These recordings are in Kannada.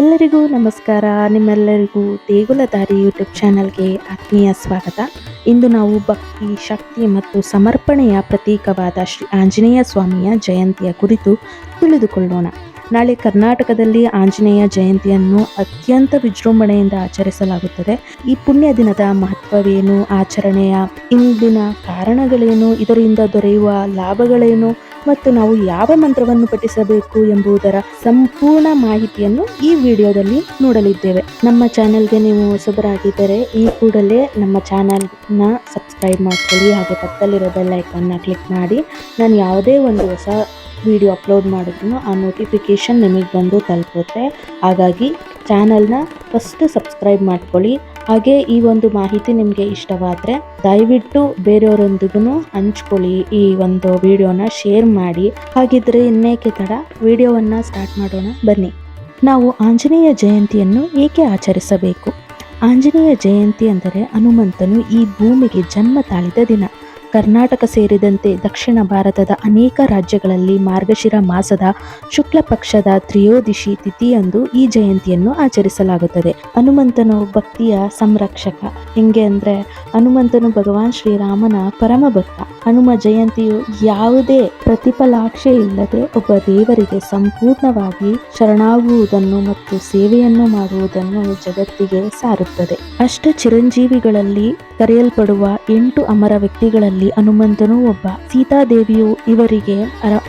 ಎಲ್ಲರಿಗೂ ನಮಸ್ಕಾರ. ನಿಮ್ಮೆಲ್ಲರಿಗೂ ದೇಗುಲ ದಾರಿ ಯೂಟ್ಯೂಬ್ ಚಾನಲ್ಗೆ ಆತ್ಮೀಯ ಸ್ವಾಗತ. ಇಂದು ನಾವು ಭಕ್ತಿ, ಶಕ್ತಿ ಮತ್ತು ಸಮರ್ಪಣೆಯ ಪ್ರತೀಕವಾದ ಶ್ರೀ ಆಂಜನೇಯ ಸ್ವಾಮಿಯ ಜಯಂತಿಯ ಕುರಿತು ತಿಳಿದುಕೊಳ್ಳೋಣ. ನಾಳೆ ಕರ್ನಾಟಕದಲ್ಲಿ ಆಂಜನೇಯ ಜಯಂತಿಯನ್ನು ಅತ್ಯಂತ ವಿಜೃಂಭಣೆಯಿಂದ ಆಚರಿಸಲಾಗುತ್ತದೆ. ಈ ಪುಣ್ಯ ದಿನದ ಮಹತ್ವವೇನು, ಆಚರಣೆಯ ಇಂದಿನ ಕಾರಣಗಳೇನು, ಇದರಿಂದ ದೊರೆಯುವ ಲಾಭಗಳೇನು ಮತ್ತು ನಾವು ಯಾವ ಮಂತ್ರವನ್ನು ಪಠಿಸಬೇಕು ಎಂಬುದರ ಸಂಪೂರ್ಣ ಮಾಹಿತಿಯನ್ನು ಈ ವಿಡಿಯೋದಲ್ಲಿ ನೋಡಲಿದ್ದೇವೆ. ನಮ್ಮ ಚಾನೆಲ್ಗೆ ನೀವು ಹೊಸಬರಾಗಿದ್ದರೆ ಈ ಕೂಡಲೇ ನಮ್ಮ ಚಾನಲ್ನ ಸಬ್ಸ್ಕ್ರೈಬ್ ಮಾಡ್ಕೊಳ್ಳಿ ಹಾಗೆ ಪಕ್ಕದಲ್ಲಿರೋ ಬೆಲ್ ಐಕಾನ್ನ ಕ್ಲಿಕ್ ಮಾಡಿ. ನಾನು ಯಾವುದೇ ಒಂದು ಹೊಸ ವಿಡಿಯೋ ಅಪ್ಲೋಡ್ ಮಾಡಿದ್ರು ಆ ನೋಟಿಫಿಕೇಶನ್ ನಿಮಗೆ ಬಂದು ತಲುಪುತ್ತೆ. ಹಾಗಾಗಿ ಚಾನಲ್ನ ಫಸ್ಟ್ ಸಬ್ಸ್ಕ್ರೈಬ್ ಮಾಡ್ಕೊಳ್ಳಿ. ಹಾಗೆ ಈ ಒಂದು ಮಾಹಿತಿ ನಿಮಗೆ ಇಷ್ಟವಾದರೆ ದಯವಿಟ್ಟು ಬೇರೆಯವರೊಂದಿಗೂ ಹಂಚ್ಕೊಳ್ಳಿ ಈ ಒಂದು ವಿಡಿಯೋನ ಶೇರ್ ಮಾಡಿ. ಹಾಗಿದ್ರೆ ಇನ್ನೇಕೆ ತಡ, ವಿಡಿಯೋವನ್ನು ಸ್ಟಾರ್ಟ್ ಮಾಡೋಣ, ಬನ್ನಿ. ನಾವು ಆಂಜನೇಯ ಜಯಂತಿಯನ್ನು ಏಕೆ ಆಚರಿಸಬೇಕು? ಆಂಜನೇಯ ಜಯಂತಿ ಅಂದರೆ ಹನುಮಂತನು ಈ ಭೂಮಿಗೆ ಜನ್ಮ ತಾಳಿದ ದಿನ. ಕರ್ನಾಟಕ ಸೇರಿದಂತೆ ದಕ್ಷಿಣ ಭಾರತದ ಅನೇಕ ರಾಜ್ಯಗಳಲ್ಲಿ ಮಾರ್ಗಶಿರ ಮಾಸದ ಶುಕ್ಲ ಪಕ್ಷದ ತ್ರಯೋದಿಶಿ ತಿಥಿಯಂದು ಈ ಜಯಂತಿಯನ್ನು ಆಚರಿಸಲಾಗುತ್ತದೆ. ಹನುಮಂತನು ಭಕ್ತಿಯ ಸಂರಕ್ಷಕ. ಹೆಂಗೆ ಅಂದರೆ ಹನುಮಂತನು ಭಗವಾನ್ ಶ್ರೀರಾಮನ ಪರಮ ಭಕ್ತ. ಹನುಮ ಜಯಂತಿಯು ಯಾವುದೇ ಪ್ರತಿಫಲಾಕ್ಷೆ ಇಲ್ಲದೆ ಒಬ್ಬ ದೇವರಿಗೆ ಸಂಪೂರ್ಣವಾಗಿ ಶರಣಾಗುವುದನ್ನು ಮತ್ತು ಸೇವೆಯನ್ನು ಮಾಡುವುದನ್ನು ಜಗತ್ತಿಗೆ ಸಾರುತ್ತದೆ. ಅಷ್ಟ ಚಿರಂಜೀವಿಗಳಲ್ಲಿ ಕರೆಯಲ್ಪಡುವ ಎಂಟು ಅಮರ ವ್ಯಕ್ತಿಗಳಲ್ಲಿ ಹನುಮಂತನು ಒಬ್ಬ ಸೀತಾದೇವಿಯು ಇವರಿಗೆ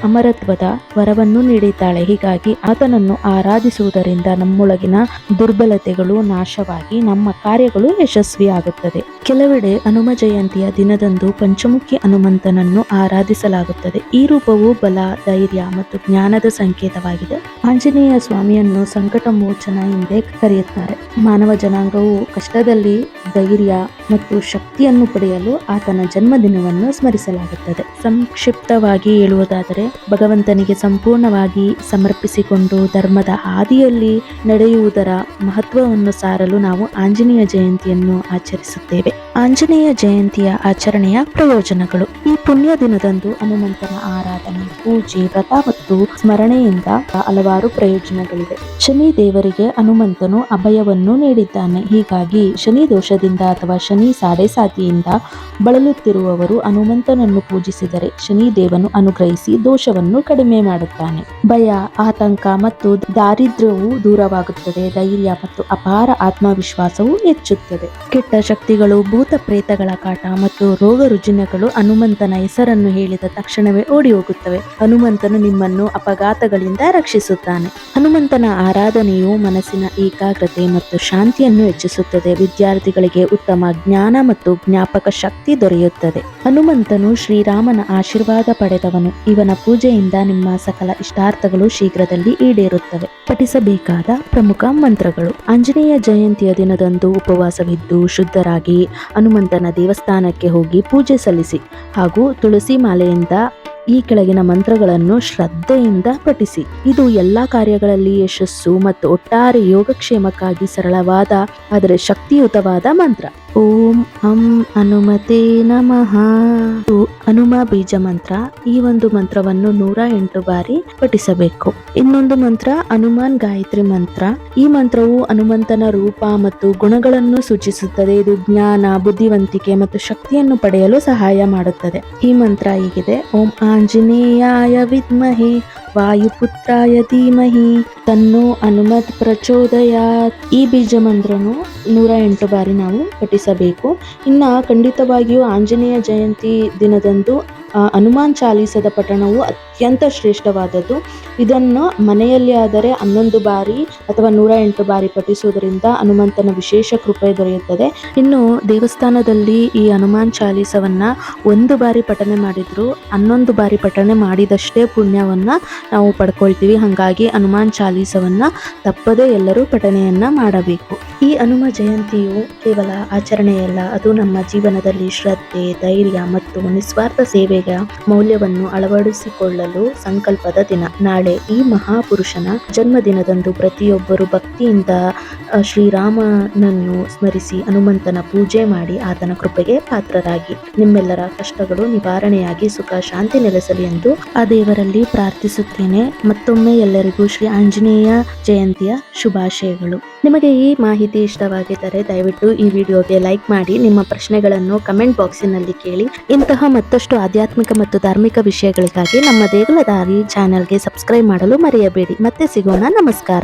ಅಮರತ್ವದ ವರವನ್ನು ನೀಡಿದ್ದಾಳೆ. ಹೀಗಾಗಿ ಆತನನ್ನು ಆರಾಧಿಸುವುದರಿಂದ ನಮ್ಮೊಳಗಿನ ದುರ್ಬಲತೆಗಳು ನಾಶವಾಗಿ ನಮ್ಮ ಕಾರ್ಯಗಳು ಯಶಸ್ವಿಯಾಗುತ್ತದೆ. ಕೆಲವೆಡೆ ಹನುಮ ಜಯಂತಿಯ ದಿನದಂದು ಪಂಚಮುಖಿ ಹನುಮಂತನನ್ನು ಆರಾಧಿಸಲಾಗುತ್ತದೆ. ಈ ರೂಪವು ಬಲ, ಧೈರ್ಯ ಮತ್ತು ಜ್ಞಾನದ ಸಂಕೇತವಾಗಿದೆ. ಆಂಜನೇಯ ಸ್ವಾಮಿಯನ್ನು ಸಂಕಟ ಮೋಚನ ಎಂದೇ ಕರೆಯುತ್ತಾರೆ. ಮಾನವ ಜನಾಂಗವು ಕಷ್ಟದಲ್ಲಿ ಧೈರ್ಯ ಮತ್ತು ಶಕ್ತಿಯನ್ನು ಪಡೆಯಲು ಆತನ ಜನ್ಮದಿನವನ್ನು ಸ್ಮರಿಸಲಾಗುತ್ತದೆ. ಸಂಕ್ಷಿಪ್ತವಾಗಿ ಹೇಳುವುದಾದರೆ, ಭಗವಂತನಿಗೆ ಸಂಪೂರ್ಣವಾಗಿ ಸಮರ್ಪಿಸಿಕೊಂಡು ಧರ್ಮದ ಹಾದಿಯಲ್ಲಿ ನಡೆಯುವುದರ ಮಹತ್ವವನ್ನು ಸಾರಲು ನಾವು ಆಂಜನೇಯ ಜಯಂತಿಯನ್ನು ಆಚರಿಸುತ್ತೇವೆ. ಆಂಜನೇಯ ಜಯಂತಿಯ ಆಚರಣೆಯ ಪ್ರಯೋಜನಗಳು. ಈ ಪುಣ್ಯ ದಿನದಂದು ಹನುಮಂತನ ಆರಾಧನೆ, ಪೂಜೆ, ವ್ರತ ಮತ್ತು ಸ್ಮರಣೆಯಿಂದ ಹಲವಾರು ಪ್ರಯೋಜನಗಳಿವೆ. ಶನಿ ದೇವರಿಗೆ ಹನುಮಂತನು ಅಭಯವನ್ನು ನೀಡಿದ್ದಾನೆ. ಹೀಗಾಗಿ ಶನಿ ದೋಷದಿಂದ ಅಥವಾ ಶನಿ ಸಾಡೆಸಾತಿಯಿಂದ ಬಳಲುತ್ತಿರುವವರು ಹನುಮಂತನನ್ನು ಪೂಜಿಸಿದರೆ ಶನಿ ದೇವನು ಅನುಗ್ರಹಿಸಿ ದೋಷವನ್ನು ಕಡಿಮೆ ಮಾಡುತ್ತಾನೆ. ಭಯ, ಆತಂಕ ಮತ್ತು ದಾರಿದ್ರ್ಯವು ದೂರವಾಗುತ್ತದೆ. ಧೈರ್ಯ ಮತ್ತು ಅಪಾರ ಆತ್ಮವಿಶ್ವಾಸವು ಹೆಚ್ಚುತ್ತದೆ. ಕೆಟ್ಟ ಶಕ್ತಿಗಳು ಭೂತ ಪ್ರೇತಗಳ ಕಾಟ ಮತ್ತು ರೋಗ ರುಜಿನಗಳು ಹನುಮಂತನ ಹೆಸರನ್ನು ಹೇಳಿದ ತಕ್ಷಣವೇ ಓಡಿ ಹೋಗುತ್ತವೆ ಹನುಮಂತನು ನಿಮ್ಮನ್ನು ಅಪಘಾತಗಳಿಂದ ರಕ್ಷಿಸುತ್ತಾನೆ. ಹನುಮಂತನ ಆರಾಧನೆಯು ಮನಸ್ಸಿನ ಏಕಾಗ್ರತೆ ಮತ್ತು ಶಾಂತಿಯನ್ನು ಹೆಚ್ಚಿಸುತ್ತದೆ. ವಿದ್ಯಾರ್ಥಿಗಳಿಗೆ ಉತ್ತಮ ಜ್ಞಾನ ಮತ್ತು ಜ್ಞಾಪಕ ಶಕ್ತಿ ದೊರೆಯುತ್ತದೆ. ಹನುಮಂತನು ಶ್ರೀರಾಮನ ಆಶೀರ್ವಾದ ಪಡೆದವನು. ಇವನ ಪೂಜೆಯಿಂದ ನಿಮ್ಮ ಸಕಲ ಇಷ್ಟಾರ್ಥಗಳು ಶೀಘ್ರದಲ್ಲಿ ಈಡೇರುತ್ತವೆ. ಪಠಿಸಬೇಕಾದ ಪ್ರಮುಖ ಮಂತ್ರಗಳು. ಆಂಜನೇಯ ಜಯಂತಿಯ ದಿನದಂದು ಉಪವಾಸವಿದ್ದು ಶುದ್ಧರಾಗಿ ಹನುಮಂತನ ದೇವಸ್ಥಾನಕ್ಕೆ ಹೋಗಿ ಪೂಜೆ ಸಲ್ಲಿಸಿ ಹಾಗೂ ತುಳಸಿ ಮಾಲೆಯಿಂದ ಈ ಕೆಳಗಿನ ಮಂತ್ರಗಳನ್ನು ಶ್ರದ್ಧೆಯಿಂದ ಪಠಿಸಿ. ಇದು ಎಲ್ಲಾ ಕಾರ್ಯಗಳಲ್ಲಿ ಯಶಸ್ಸು ಮತ್ತು ಒಟ್ಟಾರೆ ಯೋಗಕ್ಷೇಮಕ್ಕಾಗಿ ಸರಳವಾದ, ಆದರೆ ಶಕ್ತಿಯುತವಾದ ಮಂತ್ರ. ಓಂ ಅಂ ಅನುಮತೆ ನಮಃ. ಅನುಮ ಬೀಜ ಮಂತ್ರ. ಈ ಒಂದು ಮಂತ್ರವನ್ನು ನೂರ ಎಂಟು ಬಾರಿ ಪಠಿಸಬೇಕು. ಇನ್ನೊಂದು ಮಂತ್ರ ಹನುಮಾನ್ ಗಾಯತ್ರಿ ಮಂತ್ರ. ಈ ಮಂತ್ರವು ಹನುಮಂತನ ರೂಪ ಮತ್ತು ಗುಣಗಳನ್ನು ಸೂಚಿಸುತ್ತದೆ. ಇದು ಜ್ಞಾನ, ಬುದ್ಧಿವಂತಿಕೆ ಮತ್ತು ಶಕ್ತಿಯನ್ನು ಪಡೆಯಲು ಸಹಾಯ ಮಾಡುತ್ತದೆ. ಈ ಮಂತ್ರ ಹೀಗಿದೆ. ಓಂ ಆಂಜನೇಯಾಯ ವಿದ್ಮಹೆ. ವಾಯುಪುತ್ರಾಯ ಧೀಮಹಿ ತನ್ನೋ ಹನುಮತ್ ಪ್ರಚೋದಯಾತ್. ಈ ಬೀಜ ಮಂತ್ರನು ನೂರ ಎಂಟು ಬಾರಿ ನಾವು ಪಠಿಸಬೇಕು. ಇನ್ನು ಖಂಡಿತವಾಗಿಯೂ ಆಂಜನೇಯ ಜಯಂತಿ ದಿನದಂದು ಹನುಮಾನ್ ಚಾಲೀಸದ ಪಠಣವು ಅತ್ಯಂತ ಶ್ರೇಷ್ಠವಾದದ್ದು. ಇದನ್ನು ಮನೆಯಲ್ಲಿ ಆದರೆ ಹನ್ನೊಂದು ಬಾರಿ ಅಥವಾ ನೂರ ಎಂಟು ಬಾರಿ ಪಠಿಸುವುದರಿಂದ ಹನುಮಂತನ ವಿಶೇಷ ಕೃಪೆ ದೊರೆಯುತ್ತದೆ. ಇನ್ನು ದೇವಸ್ಥಾನದಲ್ಲಿ ಈ ಹನುಮಾನ್ ಚಾಲೀಸವನ್ನು ಒಂದು ಬಾರಿ ಪಠನೆ ಮಾಡಿದ್ರು, ಹನ್ನೊಂದು ಬಾರಿ ಪಠನೆ ಮಾಡಿದಷ್ಟೇ ಪುಣ್ಯವನ್ನ ನಾವು ಪಡ್ಕೊಳ್ತೀವಿ. ಹಾಗಾಗಿ ಹನುಮಾನ್ ಚಾಲೀಸವನ್ನು ತಪ್ಪದೇ ಎಲ್ಲರೂ ಪಠನೆಯನ್ನು ಮಾಡಬೇಕು. ಈ ಹನುಮ ಜಯಂತಿಯು ಕೇವಲ ಆಚರಣೆಯಲ್ಲ, ಅದು ನಮ್ಮ ಜೀವನದಲ್ಲಿ ಶ್ರದ್ಧೆ, ಧೈರ್ಯ ಮತ್ತು ನಿಸ್ವಾರ್ಥ ಸೇವೆಯ ಮೌಲ್ಯವನ್ನು ಅಳವಡಿಸಿಕೊಳ್ಳಲು ಸಂಕಲ್ಪದ ದಿನ. ನಾಳೆ ಈ ಮಹಾಪುರುಷನ ಜನ್ಮದಿನದಂದು ಪ್ರತಿಯೊಬ್ಬರು ಭಕ್ತಿಯಿಂದ ಶ್ರೀರಾಮನನ್ನು ಸ್ಮರಿಸಿ ಹನುಮಂತನ ಪೂಜೆ ಮಾಡಿ ಆತನ ಕೃಪೆಗೆ ಪಾತ್ರರಾಗಿ. ನಿಮ್ಮೆಲ್ಲರ ಕಷ್ಟಗಳು ನಿವಾರಣೆಯಾಗಿ ಸುಖ, ಶಾಂತಿ ನೆಲೆಸಲಿ ಎಂದು ಆ ದೇವರಲ್ಲಿ ಪ್ರಾರ್ಥಿಸುತ್ತೇನೆ. ಮತ್ತೊಮ್ಮೆ ಎಲ್ಲರಿಗೂ ಶ್ರೀ ಆಂಜನೇಯ ಜಯಂತಿಯ ಶುಭಾಶಯಗಳು. ನಿಮಗೆ ಈ ಮಾಹಿತಿ ಇಷ್ಟವಾಗಿದ್ದರೆ ದಯವಿಟ್ಟು ಈ ವಿಡಿಯೋಗೆ ಲೈಕ್ ಮಾಡಿ, ನಿಮ್ಮ ಪ್ರಶ್ನೆಗಳನ್ನು ಕಮೆಂಟ್ ಬಾಕ್ಸಿನಲ್ಲಿ ಕೇಳಿ. ಇಂತಹ ಮತ್ತಷ್ಟು ಆಧ್ಯಾತ್ಮಿಕ ಮತ್ತು ಧಾರ್ಮಿಕ ವಿಷಯಗಳಿಗಾಗಿ ನಮ್ಮ ದೇಗುಲ ದಾರಿ ಚಾನೆಲ್ಗೆ ಸಬ್ಸ್ಕ್ರೈಬ್ ಮಾಡಲು ಮರೆಯಬೇಡಿ. ಮತ್ತೆ ಸಿಗೋಣ. ನಮಸ್ಕಾರ.